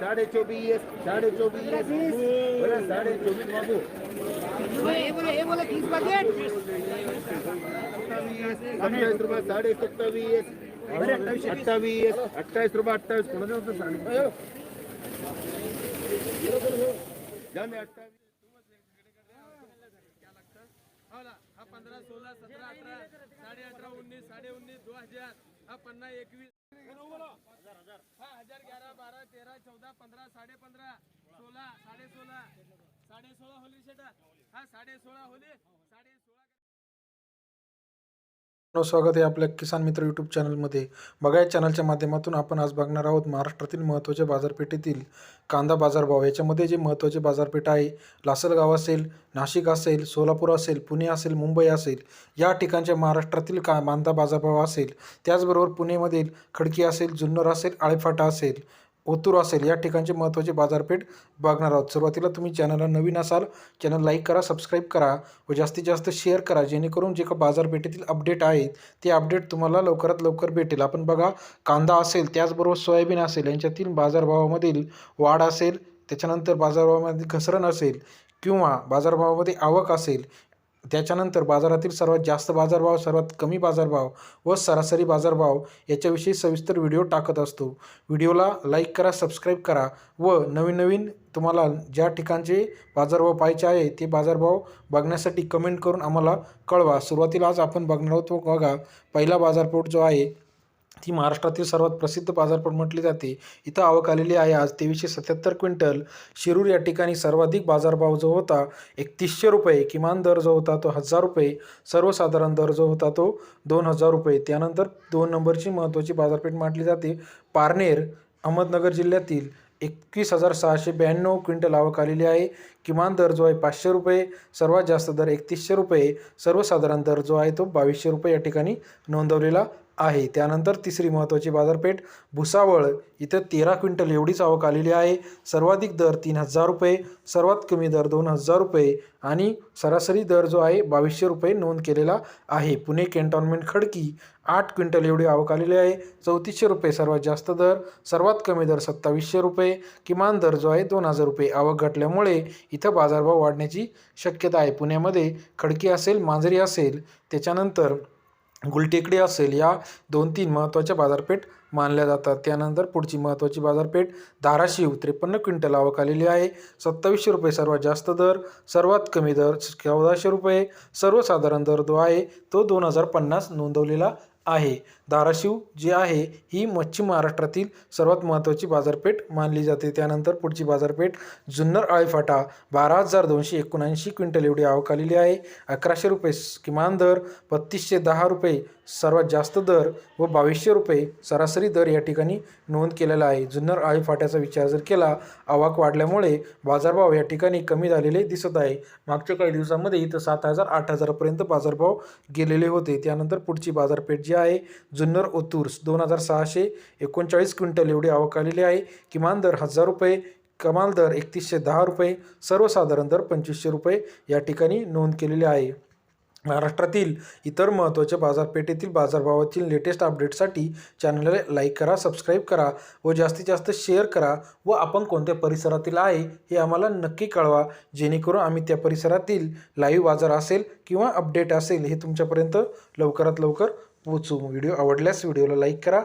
साडे चोवीस साडे चोवीस. बोला साडे चोवीस बाबू सत्तावीस रुपये साडे सत्तावीस. अठ्ठावीस अठ्ठावीस रुपये अठ्ठावीस. कोणाचं होतं सांग अठ्ठावीस. हा पंधरा सोळा सतरा अठरा साडे अठरा उन्नीस साडे उन्नीस दोन हजार. हा पन्ना एकवीस. हा हजार ग्यारह बारा तेरा चौदा पंधरा साडे पंधरा सोळा साडे सोळा साडे सोळा होली शेटा. हा साडे सोळा होली साडे सोळा स्वागत आहे आपल्या किसान मित्र यूट्यूब चॅनलमध्ये. बघा या चॅनलच्या माध्यमातून आपण आज बघणार आहोत महाराष्ट्रातील महत्त्वाच्या बाजारपेठेतील कांदा बाजारभाव. याच्यामध्ये जे महत्त्वाचे बाजारपेठ आहे लासलगाव असेल नाशिक असेल सोलापूर असेल पुणे असेल मुंबई असेल या ठिकाणच्या महाराष्ट्रातील का कांदा बाजारभाव असेल. त्याचबरोबर पुणेमधील खडकी असेल जुन्नर असेल आळेफाटा असेल ओतूर असेल या ठिकाणचे महत्त्वाचे बाजारपेठ बघणार आहोत. सुरुवातीला तुम्ही चॅनलला नवीन असाल चॅनल लाईक करा सबस्क्राईब करा व जास्तीत जास्त शेअर करा जेणेकरून जे का बाजारपेठेतील अपडेट आहेत ते अपडेट तुम्हाला लवकरात लवकर भेटेल. आपण बघा कांदा असेल त्याचबरोबर सोयाबीन असेल यांच्यातील बाजारभावामधील वाढ असेल त्याच्यानंतर बाजारभावामध्ये घसरण असेल किंवा बाजारभावामध्ये आवक असेल त्याच्यानंतर बाजारातील सर्वात जास्त बाजारभाव सर्वात कमी बाजारभाव व सरासरी बाजारभाव याच्याविषयी सविस्तर व्हिडिओ टाकत असतो. व्हिडिओला लाईक करा सबस्क्राईब करा व नवीन नवीन तुम्हाला ज्या ठिकाणचे बाजारभाव पाहिजे आहे ते बाजारभाव बघण्यासाठी कमेंट करून आम्हाला कळवा. सुरुवातीला आज आपण बघणार आहोत बघा पहिला बाजारपेठ जो आहे ती महाराष्ट्रातील सर्वात प्रसिद्ध बाजारपेठ म्हटली जाते. इथं आवक आलेली आहे. आज तेवीसशे सत्याहत्तर क्विंटल शिरूर या ठिकाणी सर्वाधिक बाजारभाव जो होता एकतीसशे रुपये किमान दर जो होता तो हजार रुपये. सर्वसाधारण दर जो होता तो दोन हजार रुपये. त्यानंतर दोन नंबरची महत्त्वाची बाजारपेठ मानली जाते. पारनेर अहमदनगर जिल्ह्यातील एकवीस हजार सहाशे ब्याण्णव क्विंटल आवक आलेली आहे. किमान दर जो आहे पाचशे रुपये सर्वात जास्त दर एकतीसशे रुपये सर्वसाधारण दर जो आहे तो बावीसशे रुपये या ठिकाणी नोंदवलेला आहे. त्यानंतर तिसरी महत्त्वाची बाजारपेठ भुसावळ. इथं तेरा क्विंटल एवढीच आवक आलेली आहे. सर्वाधिक दर तीन हजार रुपये सर्वात कमी दर दोन हजार रुपये आणि सरासरी दर जो आहे बावीसशे रुपये नोंद केलेला आहे. पुणे कॅन्टॉनमेंट खडकी आठ क्विंटल एवढी आवक आलेली आहे. चौतीसशे रुपये सर्वात जास्त दर सर्वात कमी दर सत्तावीसशे रुपये. किमान दर जो आहे दोन हजार रुपये. आवक घटल्यामुळे इथं बाजारभाव वाढण्याची शक्यता आहे. पुण्यामध्ये खडकी असेल मांजरी असेल त्याच्यानंतर गुलटेकडी असेल या दोन तीन महत्त्वाच्या बाजारपेठ मानल्या जातात. त्यानंतर पुढची महत्त्वाची बाजारपेठ धाराशिव त्रेपन्न क्विंटल आवक आलेली आहे. सत्तावीसशे रुपये सर्वात जास्त दर सर्वात कमी दर चौदाशे रुपये सर्वसाधारण दर जो आहे तो दोन हजार पन्नास नोंदवलेला आहे. धाराशिव जी आहे ही मच्छी महाराष्ट्रातील सर्वात महत्त्वाची बाजारपेठ मानली जाते. त्यानंतर पुढची बाजारपेठ जुन्नर आळेफाटा बारा हजार दोनशे एकोणऐंशी क्विंटल एवढी आवक आलेली आहे. अकराशे रुपये किमान दर बत्तीसशे दहा रुपये सर्वात जास्त दर व बावीसशे रुपये सरासरी दर या ठिकाणी नोंद केलेला आहे. जुन्नर आळेफाट्याचा विचार जर केला आवक वाढल्यामुळे बाजारभाव या ठिकाणी कमी झालेले दिसत आहे. मागच्या काही दिवसामध्ये इथं सात हजार आठ हजारापर्यंत बाजारभाव गेलेले होते. त्यानंतर पुढची बाजारपेठ जी आहे जुन्नर ओतूर्स दोन हजार सहाशे एकोणचाळीस क्विंटल एवढी आवक आलेली आहे. किमान दर हजार रुपये कमाल दर एकतीसशे दहा रुपये सर्वसाधारण दर पंचवीसशे रुपये या ठिकाणी नोंद केलेली आहे. महाराष्ट्रातील इतर महत्त्वाच्या बाजारपेठेतील बाजारभावातील लेटेस्ट अपडेटसाठी चॅनलला लाईक करा सबस्क्राईब करा व जास्तीत जास्त शेअर करा व आपण कोणत्या परिसरातील आहे हे आम्हाला नक्की कळवा. जेणेकरून आम्ही त्या परिसरातील लाईव्ह बाजार असेल किंवा अपडेट असेल हे तुमच्यापर्यंत लवकरात लवकर पोचू व्हिडिओ आवडल्यास व्हिडिओला लाईक करा.